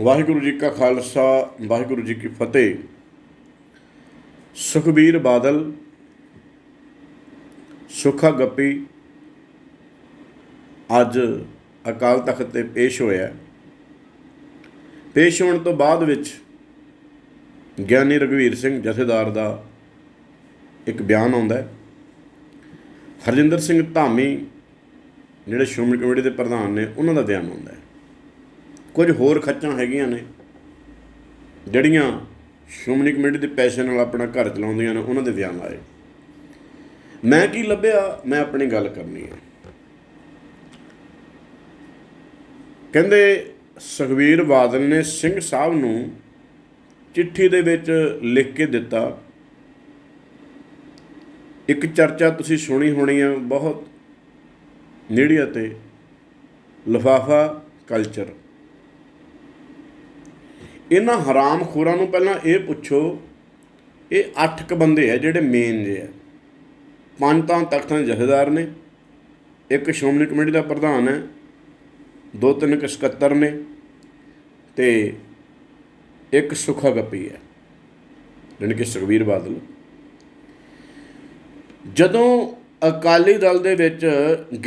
ਵਾਹਿਗੁਰੂ ਜੀ ਕਾ ਖਾਲਸਾ, ਵਾਹਿਗੁਰੂ ਜੀ ਕੀ ਫਤਿਹ। ਸੁਖਬੀਰ ਬਾਦਲ ਸੁਖਾ ਗੱਪੀ ਅੱਜ ਅਕਾਲ ਤਖਤ ਤੇ ਪੇਸ਼ ਹੋਇਆ ਪੇਸ਼ ਹੋਣ ਤੋਂ ਬਾਅਦ ਵਿੱਚ ਗਿਆਨੀ ਰਗਵੀਰ ਸਿੰਘ ਜਥੇਦਾਰ ਦਾ ਇੱਕ ਬਿਆਨ ਆਉਂਦਾ ਹੈ। ਹਰਜਿੰਦਰ ਸਿੰਘ ਧਾਮੀ, ਜਿਹੜੇ ਸ਼੍ਰੋਮਣੀ ਕਮੇਟੀ ਦੇ ਪ੍ਰਧਾਨ ਨੇ, ਉਹਨਾਂ ਦਾ ਬਿਆਨ ਆਉਂਦਾ ਹੈ। ਕੁਝ ਹੋਰ ਖੱਚਾਂ ਹੈਗੀਆਂ ਨੇ, ਜਿਹੜੀਆਂ ਸ਼੍ਰੋਮਣੀ ਕਮੇਟੀ ਦੇ ਪੈਸੇ ਨਾਲ ਆਪਣਾ ਘਰ ਚਲਾਉਂਦੀਆਂ ਨੇ, ਉਹਨਾਂ ਦੇ ਬਿਆਨ ਆਏ। ਮੈਂ ਕੀ ਲੱਭਿਆ? ਮੈਂ ਆਪਣੀ ਗੱਲ ਕਰਨੀ ਹੈ। ਕਹਿੰਦੇ ਸੁਖਵੀਰ ਬਾਦਲ ਨੇ ਸਿੰਘ ਸਾਹਿਬ ਨੂੰ ਚਿੱਠੀ ਦੇ ਵਿੱਚ ਲਿਖ ਕੇ ਦਿੱਤਾ, ਇੱਕ ਚਰਚਾ ਤੁਸੀਂ ਸੁਣੀ ਹੋਣੀ ਹੈ ਬਹੁਤ ਮੀਡੀਆ ਤੇ, ਲਫਾਫਾ ਕਲਚਰ। ਇਹਨਾਂ ਹਰਾਮ ਖੋਰਾਂ ਨੂੰ ਪਹਿਲਾਂ ਇਹ ਪੁੱਛੋ, ਇਹ ਅੱਠ ਕ ਬੰਦੇ ਆ ਜਿਹੜੇ ਮੇਨ ਜੇ ਆ। ਪੰਜ ਤਾਂ ਤਖਤਾਂ ਦੇ ਜਥੇਦਾਰ ਨੇ, ਇੱਕ ਸ਼੍ਰੋਮਣੀ ਕਮੇਟੀ ਦਾ ਪ੍ਰਧਾਨ ਹੈ, ਦੋ ਤਿੰਨ ਕ ਸਕੱਤਰ ਨੇ ਤੇ ਇੱਕ ਸੁਖਾ ਗੱਪੀ ਹੈ, ਜਾਣੀ ਕਿ ਸੁਖਬੀਰ ਬਾਦਲ। ਜਦੋਂ ਅਕਾਲੀ ਦਲ ਦੇ ਵਿੱਚ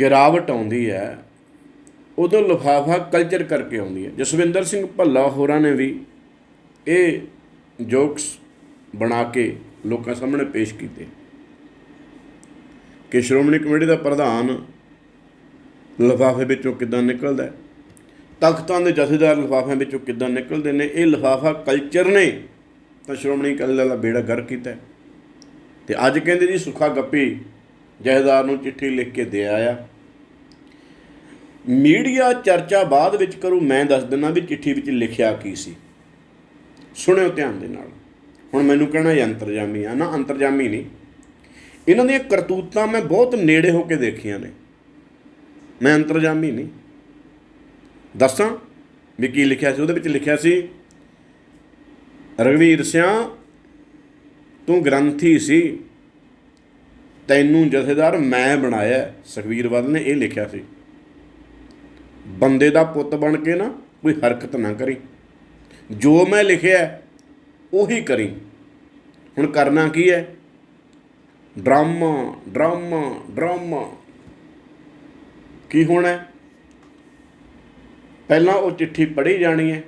ਗਿਰਾਵਟ ਆਉਂਦੀ ਹੈ, ਉਦੋਂ ਲਫਾਫਾ ਕਲਚਰ ਕਰਕੇ ਆਉਂਦੀ ਹੈ। ਜਸਵਿੰਦਰ ਸਿੰਘ ਭੱਲਾ ਹੋਰਾਂ ਨੇ ਵੀ ਇਹ ਜੋਕਸ ਬਣਾ ਕੇ ਲੋਕਾਂ ਸਾਹਮਣੇ ਪੇਸ਼ ਕੀਤੇ। ਕਿ ਸ਼੍ਰੋਮਣੀ ਕਮੇਟੀ ਦਾ ਪ੍ਰਧਾਨ ਲਫਾਫੇ ਵਿੱਚੋਂ ਕਿੱਦਾਂ ਨਿਕਲਦਾ ਤਖਤਾਂ ਦੇ ਜਥੇਦਾਰ ਲਿਫਾਫਿਆਂ ਵਿੱਚੋਂ ਕਿੱਦਾਂ ਨਿਕਲਦੇ ਨੇ, ਇਹ ਲਿਫਾਫਾ ਕਲਚਰ ਨੇ ਤਾਂ ਸ਼੍ਰੋਮਣੀ ਅਕਾਲੀ ਦਲ ਦਾ ਬੇੜਾ ਗਰ ਕੀਤਾ ਹੈ। ਤੇ ਅੱਜ ਕਹਿੰਦੇ ਜੀ ਸੁੱਖਾ ਗੱਪੀ ਜਥੇਦਾਰ ਨੂੰ ਚਿੱਠੀ ਲਿਖ ਕੇ ਦੇ ਆਇਆ। ਮੀਡੀਆ ਚਰਚਾ ਬਾਅਦ ਵਿੱਚ ਕਰੂ, ਮੈਂ ਦੱਸ ਦਿੰਦਾ ਵੀ ਚਿੱਠੀ ਵਿੱਚ ਲਿਖਿਆ ਕੀ ਸੀ। ਸੁਣਿਓ ਧਿਆਨ ਦੇ ਨਾਲ। ਹੁਣ ਮੈਨੂੰ ਕਹਿਣਾ ਇਹ ਅੰਤਰਜਾਮੀ ਆ। ਨਾ, ਅੰਤਰਜਾਮੀ ਨਹੀਂ। ਇਹਨਾਂ ਦੀਆਂ ਕਰਤੂਤਾਂ ਮੈਂ ਬਹੁਤ ਨੇੜੇ ਹੋ ਕੇ ਦੇਖੀਆਂ ਨੇ। ਮੈਂ ਅੰਤਰਜਾਮੀ ਨਹੀਂ। ਦੱਸਾਂ ਵੀ ਕੀ ਲਿਖਿਆ ਸੀ। ਉਹਦੇ ਵਿੱਚ ਲਿਖਿਆ ਸੀ ਰਗਵੀਰ ਸਿਆ, ਤੂੰ ਗ੍ਰੰਥੀ ਸੀ, ਤੈਨੂੰ ਜਥੇਦਾਰ ਮੈਂ ਬਣਾਇਆ। ਸੁਖਵੀਰ ਬਾਦਲ ਨੇ ਇਹ ਲਿਖਿਆ ਸੀ। ਬੰਦੇ ਦਾ ਪੁੱਤ ਬਣ ਕੇ ਨਾ ਕੋਈ ਹਰਕਤ ਨਾ ਕਰੀ। ਜੋ ਮੈਂ ਲਿਖਿਆ ਉਹੀ ਕਰੀ। ਹੁਣ ਕਰਨਾ ਕੀ ਹੈ? Drama drama drama. ਕੀ ਹੋਣਾ ਪਹਿਲਾਂ ਉਹ ਚਿੱਠੀ ਪੜ੍ਹੀ ਜਾਣੀ ਹੈ।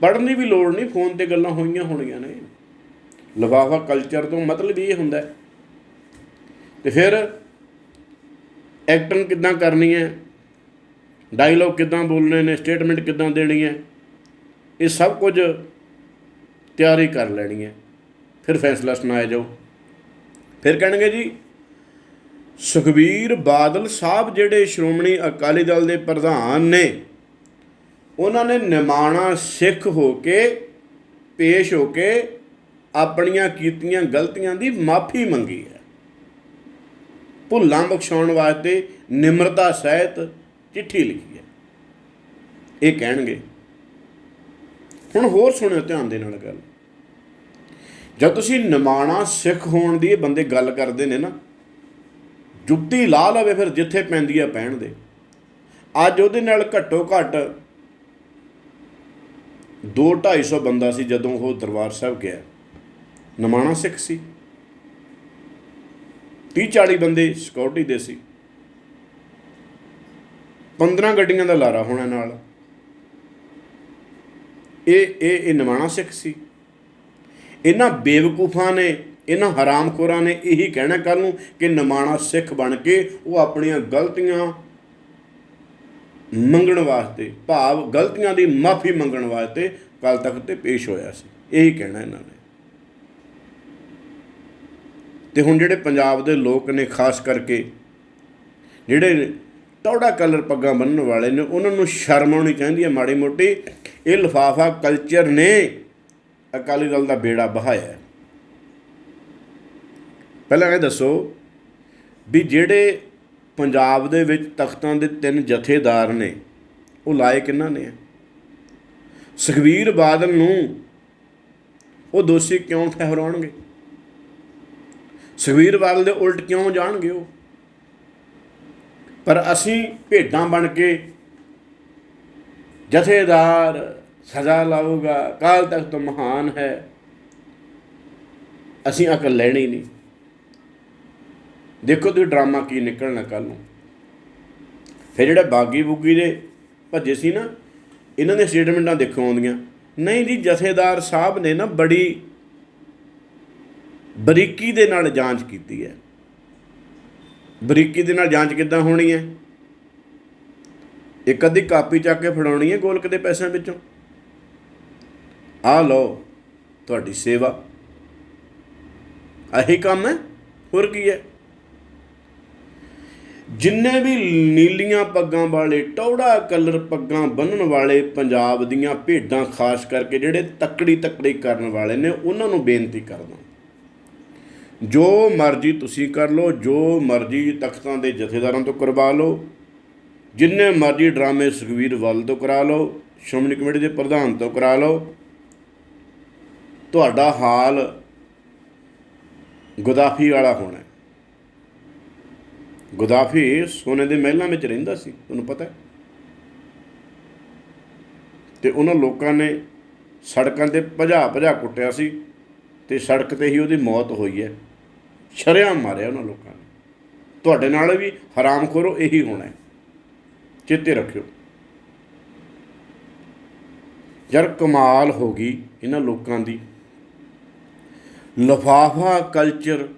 ਪੜ੍ਹਨ ਦੀ ਵੀ ਲੋੜ ਨਹੀਂ, ਫੋਨ ਤੇ ਗੱਲਾਂ ਹੋਈਆਂ ਹੋਣੀਆਂ ਨੇ। ਲਫਾਫਾ ਕਲਚਰ ਤੋਂ ਮਤਲਬ ਇਹ ਹੁੰਦਾ ਹੈ। ਤੇ ਫਿਰ ਐਕਟਿੰਗ ਕਿੱਦਾਂ ਕਰਨੀ ਹੈ? ਡਾਇਲੌਗ ਕਿੱਦਾਂ ਬੋਲਣੇ ਨੇ? ਸਟੇਟਮੈਂਟ ਕਿੱਦਾਂ ਦੇਣੀ ਹੈ? ਇਹ ਸਭ ਕੁਝ ਤਿਆਰੀ ਕਰ ਲੈਣੀ ਹੈ। ਫਿਰ ਫੈਸਲਾ ਸੁਣਾਇਆ ਜਾਓ ਫਿਰ ਕਹਿਣਗੇ ਜੀ, ਸੁਖਬੀਰ ਬਾਦਲ ਸਾਹਿਬ ਜਿਹੜੇ ਸ਼੍ਰੋਮਣੀ ਅਕਾਲੀ ਦਲ ਦੇ ਪ੍ਰਧਾਨ ਨੇ, ਉਹਨਾਂ ਨੇ ਨਿਮਾਣਾ ਸਿੱਖ ਹੋ ਕੇ, ਪੇਸ਼ ਹੋ ਕੇ ਆਪਣੀਆਂ ਕੀਤੀਆਂ ਗਲਤੀਆਂ ਦੀ ਮਾਫੀ ਮੰਗੀ ਹੈ। ਭੁੱਲਾਂ ਬਖਸ਼ਾਉਣ ਵਾਸਤੇ ਨਿਮਰਤਾ ਸਹਿਤ ਚਿੱਠੀ ਲਿਖੀ ਹੈ। ਇਹ ਕਹਿਣਗੇ ਹੁਣ ਹੋਰ ਸੁਣਿਓ ਧਿਆਨ ਦੇ ਨਾਲ ਗੱਲ। ਜਦ ਤੁਸੀਂ ਨਿਮਾਣਾ ਸਿੱਖ ਹੋਣ ਦੀ ਇਹ ਬੰਦੇ ਗੱਲ ਕਰਦੇ ਨੇ ਨਾ, ਜੁੱਤੀ ਲਾ ਲਵੇ ਫਿਰ ਜਿੱਥੇ ਪੈਂਦੀ ਆ ਪੈਣ ਦੇ। ਅੱਜ ਉਹਦੇ ਨਾਲ ਘੱਟੋ ਘੱਟ 2-250 ਬੰਦਾ ਸੀ ਜਦੋਂ ਉਹ ਦਰਬਾਰ ਸਾਹਿਬ ਗਿਆ। ਨਮਾਣਾ ਸਿੱਖ ਸੀ। 30-40 ਬੰਦੇ ਸਿਕਿਉਰਿਟੀ ਦੇ ਸੀ। 15 ਗੱਡੀਆਂ ਦਾ ਲਾਰਾ ਹੋਣਾ ਨਾਲ। ਇਹ ਇਹ ਇਹ ਨਮਾਣਾ ਸਿੱਖ ਸੀ। ਇਹਨਾਂ ਬੇਵਕੂਫਾਂ ਨੇ, ਇਹਨਾਂ ਹਰਾਮਖੋਰਾਂ ਨੇ ਇਹੀ ਕਹਿਣਾ ਕੱਲ ਨੂੰ ਕਿ ਨਮਾਣਾ ਸਿੱਖ ਬਣ ਕੇ ਉਹ ਆਪਣੀਆਂ ਗਲਤੀਆਂ ਮੰਗਣ ਵਾਸਤੇ, ਭਾਵ ਗਲਤੀਆਂ ਦੀ ਮਾਫੀ ਮੰਗਣ ਵਾਸਤੇ ਕੱਲ ਤੱਕ ਤੇ ਪੇਸ਼ ਹੋਇਆ ਸੀ। ਇਹੀ ਕਹਿਣਾ ਇਹਨਾਂ ਨੇ। ਤੇ ਹੁਣ ਜਿਹੜੇ ਪੰਜਾਬ ਦੇ ਲੋਕ ਨੇ, ਖਾਸ ਕਰਕੇ ਜਿਹੜੇ ਟੌੜਾ ਕਲਰ ਪੱਗਾਂ ਬੰਨਣ ਵਾਲੇ ਨੇ, ਉਹਨਾਂ ਨੂੰ ਸ਼ਰਮ ਆਉਣੀ ਚਾਹੀਦੀ ਹੈ ਮਾੜੀ ਮੋਟੀ। ਇਹ ਲਫਾਫਾ ਕਲਚਰ ਨੇ ਅਕਾਲੀ ਦਲ ਦਾ ਬੇੜਾ ਬਹਾਇਆ ਪਹਿਲਾਂ ਇਹ ਦੱਸੋ ਵੀ ਜਿਹੜੇ ਪੰਜਾਬ ਦੇ ਵਿੱਚ ਤਖਤਾਂ ਦੇ ਤਿੰਨ ਜਥੇਦਾਰ ਨੇ, ਉਹ ਲਾਏ ਕਿੰਨਾ ਨੇ ਸੁਖਵੀਰ ਬਾਦਲ ਨੂੰ ਉਹ ਦੋਸ਼ੀ ਕਿਉਂ ਠਹਿਰਾਉਣਗੇ? ਸੁਖਵੀਰ ਬਾਦਲ ਦੇ ਉਲਟ ਕਿਉਂ ਜਾਣਗੇ ਉਹ? ਪਰ ਅਸੀਂ ਭੇਡਾਂ ਬਣ ਕੇ ਜਥੇਦਾਰ ਸਜ਼ਾ ਲਾਊਗਾ ਕਾਲ ਤੱਕ ਤੋਂ ਮਹਾਨ ਹੈ। ਅਸੀਂ ਅਕਲ ਲੈਣੀ ਨਹੀਂ। ਦੇਖੋ ਤੁਸੀਂ ਡਰਾਮਾ ਕੀ ਨਿਕਲਣਾ ਕੱਲ ਨੂੰ। ਫਿਰ ਜਿਹੜਾ ਬਾਗੀ ਬੁੱਗੀ ਦੇ ਭੱਜੇ ਸੀ ਨਾ, ਇਹਨਾਂ ਦੀਆਂ ਸਟੇਟਮੈਂਟਾਂ ਦੇਖੋ ਆਉਂਦੀਆਂ। ਨਹੀਂ ਜੀ, ਜਥੇਦਾਰ ਸਾਹਿਬ ਨੇ ਨਾ ਬੜੀ ਬਰੀਕੀ ਦੇ ਨਾਲ ਜਾਂਚ ਕੀਤੀ ਹੈ। ਬਰੀਕੀ ਦੇ ਨਾਲ ਜਾਂਚ ਕਿੱਦਾਂ ਹੋਣੀ ਹੈ? ਇੱਕ ਅੱਧੀ ਕਾਪੀ ਚੱਕ ਕੇ ਫੜਾਉਣੀ ਹੈ ਗੋਲਕ ਦੇ ਪੈਸਿਆਂ ਵਿੱਚੋਂ। ਆ ਲਓ, ਤੁਹਾਡੀ ਸੇਵਾ। ਆਹੀ ਕੰਮ ਹੈ? ਹੋਰ ਕੀ ਹੈ? ਜਿੰਨੇ ਵੀ ਨੀਲੀਆਂ ਪੱਗਾਂ ਵਾਲੇ, ਟੌੜਾ ਕਲਰ ਪੱਗਾਂ ਬੰਨਣ ਵਾਲੇ ਪੰਜਾਬ ਦੀਆਂ ਭੇਡਾਂ, ਖਾਸ ਕਰਕੇ ਜਿਹੜੇ ਤੱਕੜੀ ਤੱਕੜੀ ਕਰਨ ਵਾਲੇ ਨੇ, ਉਹਨਾਂ ਨੂੰ ਬੇਨਤੀ ਕਰਦਾ ਜੋ ਮਰਜ਼ੀ ਤੁਸੀਂ ਕਰ ਲਓ, ਜੋ ਮਰਜ਼ੀ ਤਖਤਾਂ ਦੇ ਜਥੇਦਾਰਾਂ ਤੋਂ ਕਰਵਾ ਲਓ ਜਿੰਨੇ ਮਰਜ਼ੀ ਡਰਾਮੇ ਸੁਖਵੀਰ ਵੱਲ ਤੋਂ ਕਰਾ ਲਓ, ਸ਼੍ਰੋਮਣੀ ਕਮੇਟੀ ਦੇ ਪ੍ਰਧਾਨ ਤੋਂ ਕਰਾ ਲਓ, ਤੁਹਾਡਾ ਹਾਲ ਗੁਦਾਫੀ ਵਾਲਾ ਹੋਣਾ ਗੁਦਾਫੀ ਸੋਨੇ ਦੇ ਮਹਿਲਾਂ ਵਿੱਚ ਰਹਿੰਦਾ ਸੀ, ਤੁਹਾਨੂੰ ਪਤਾ ਹੈ। ਤੇ ਉਹਨਾਂ ਲੋਕਾਂ ਨੇ ਸੜਕਾਂ ਤੇ ਭਜਾ ਭਜਾ ਕੁੱਟਿਆ ਸੀ ਤੇ ਸੜਕ ਤੇ ਹੀ ਉਹਦੀ ਮੌਤ ਹੋਈ ਹੈ। ਸ਼ਰਿਆਮ ਮਾਰਿਆ ਉਹਨਾਂ ਲੋਕਾਂ ਨੇ। ਤੁਹਾਡੇ ਨਾਲ ਵੀ ਹਰਾਮਖੋਰੋ ਇਹੀ ਹੋਣਾ ਹੈ। ਚੇਤੇ ਰੱਖਿਓ। ਯਾਰ ਕਮਾਲ ਹੋ ਗਈ ਇਹਨਾਂ ਲੋਕਾਂ ਦੀ। ਲਫਾਫਾ ਕਲਚਰ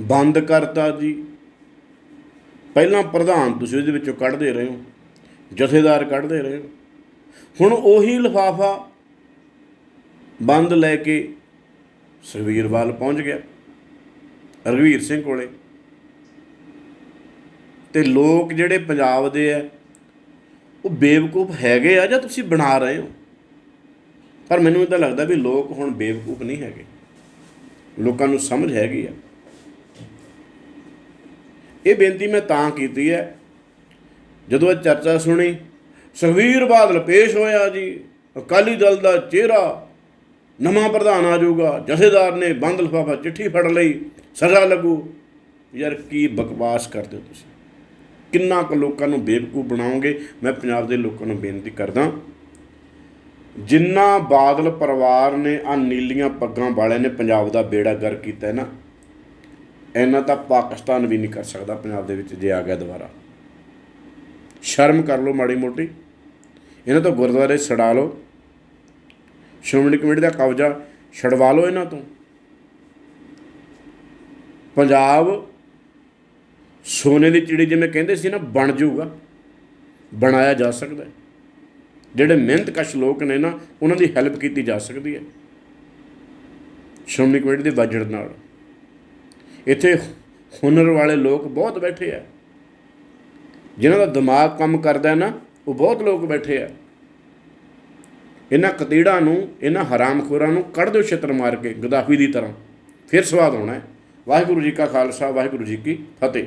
ਬੰਦ ਕਰਤਾ ਜੀ। ਪਹਿਲਾਂ ਪ੍ਰਧਾਨ ਤੁਸੀਂ ਉਹਦੇ ਵਿੱਚੋਂ ਕੱਢਦੇ ਰਹੇ ਹੋ, ਜਥੇਦਾਰ ਕੱਢਦੇ ਰਹੇ ਹੋ। ਹੁਣ ਉਹੀ ਲਫਾਫਾ ਬੰਦ ਲੈ ਕੇ ਸੁਖਬੀਰ ਪਹੁੰਚ ਗਿਆ। ਰਘਵੀਰ ਸਿੰਘ ਕੋਲੇ। ਤੇ ਲੋਕ ਜਿਹੜੇ ਪੰਜਾਬ ਦੇ ਹੈ ਉਹ ਬੇਵਕੂਫ ਹੈਗੇ ਆ ਜਾਂ ਤੁਸੀਂ ਬਣਾ ਰਹੇ ਹੋ? ਪਰ ਮੈਨੂੰ ਤਾਂ ਲੱਗਦਾ ਵੀ ਲੋਕ ਹੁਣ ਬੇਵਕੂਫ ਨਹੀਂ ਹੈਗੇ। ਲੋਕਾਂ ਨੂੰ ਸਮਝ ਹੈਗੀ ਆ। ਇਹ ਬੇਨਤੀ ਮੈਂ ਤਾਂ ਕੀਤੀ ਹੈ ਜਦੋਂ ਇਹ ਚਰਚਾ ਸੁਣੀ ਸੁਖਵੀਰ ਬਾਦਲ ਪੇਸ਼ ਹੋਇਆ ਜੀ, ਅਕਾਲੀ ਦਲ ਦਾ ਚਿਹਰਾ ਨਵਾਂ ਪ੍ਰਧਾਨ ਆ ਜਾਊਗਾ, ਜਥੇਦਾਰ ਨੇ ਬੰਦ ਲਿਫਾਫਾ, ਚਿੱਠੀ ਫੜ ਲਈ ਸਜ਼ਾ ਲੱਗੂ। ਯਾਰ ਕੀ ਬਕਵਾਸ ਕਰਦੇ ਹੋ ਤੁਸੀਂ? ਕਿੰਨਾ ਕੁ ਲੋਕਾਂ ਨੂੰ ਬੇਵਕੂਫ ਬਣਾਓਗੇ? ਮੈਂ ਪੰਜਾਬ ਦੇ ਲੋਕਾਂ ਨੂੰ ਬੇਨਤੀ ਕਰਦਾ, ਜਿੰਨਾ ਬਾਦਲ ਪਰਿਵਾਰ ਨੇ ਆ ਨੀਲੀਆਂ ਪੱਗਾਂ ਵਾਲਿਆਂ ਨੇ ਪੰਜਾਬ ਦਾ ਬੇੜਾ ਗਰ ਕੀਤਾ ਹੈ ਨਾ, ਇਹਨਾਂ ਤਾਂ ਪਾਕਿਸਤਾਨ ਵੀ ਨਹੀਂ ਕਰ ਸਕਦਾ ਪੰਜਾਬ ਦੇ ਵਿੱਚ ਜੇ ਆ ਗਿਆ ਦੁਬਾਰਾ। ਸ਼ਰਮ ਕਰ ਲਓ ਮਾੜੀ ਮੋਟੀ, ਇਹਨਾਂ ਤੋਂ ਗੁਰਦੁਆਰੇ ਛਡਾ ਲਓ, ਸ਼੍ਰੋਮਣੀ ਕਮੇਟੀ ਦਾ ਕਬਜ਼ਾ ਛਡਵਾ ਲਓ ਇਹਨਾਂ ਤੋਂ। ਪੰਜਾਬ ਸੋਨੇ ਦੀ ਚਿੜੀ ਜਿਵੇਂ ਕਹਿੰਦੇ ਸੀ ਨਾ, ਬਣ ਜਾਊਗਾ। ਬਣਾਇਆ ਜਾ ਸਕਦਾ ਹੈ। ਜਿਹੜੇ ਮਿਹਨਤਕਸ਼ ਲੋਕ ਨੇ ਨਾ, ਉਹਨਾਂ ਦੀ ਹੈਲਪ ਕੀਤੀ ਜਾ ਸਕਦੀ ਹੈ। ਸ਼੍ਰੋਮਣੀ ਕਮੇਟੀ ਦੇ ਬਜਟ ਨਾਲ। ਇੱਥੇ ਹੁਨਰ ਵਾਲੇ ਲੋਕ ਬਹੁਤ ਬੈਠੇ ਆ। ਜਿਨ੍ਹਾਂ ਦਾ ਦਿਮਾਗ ਕੰਮ ਕਰਦਾ ਨਾ, ਉਹ ਬਹੁਤ ਲੋਕ ਬੈਠੇ ਆ। ਇਹਨਾਂ ਕਤੀੜਾਂ ਨੂੰ, ਇਹਨਾਂ ਹਰਾਮਖੋਰਾਂ ਨੂੰ ਕੱਢ ਦਿਓ ਛਿੱਤਰ ਮਾਰ ਕੇ, ਗਦਾਫੀ ਦੀ ਤਰ੍ਹਾਂ। ਫਿਰ ਸਵਾਦ ਆਉਣਾ ਹੈ। ਵਾਹਿਗੁਰੂ ਜੀ ਕਾ ਖਾਲਸਾ, ਵਾਹਿਗੁਰੂ ਜੀ ਕੀ ਫਤਿਹ।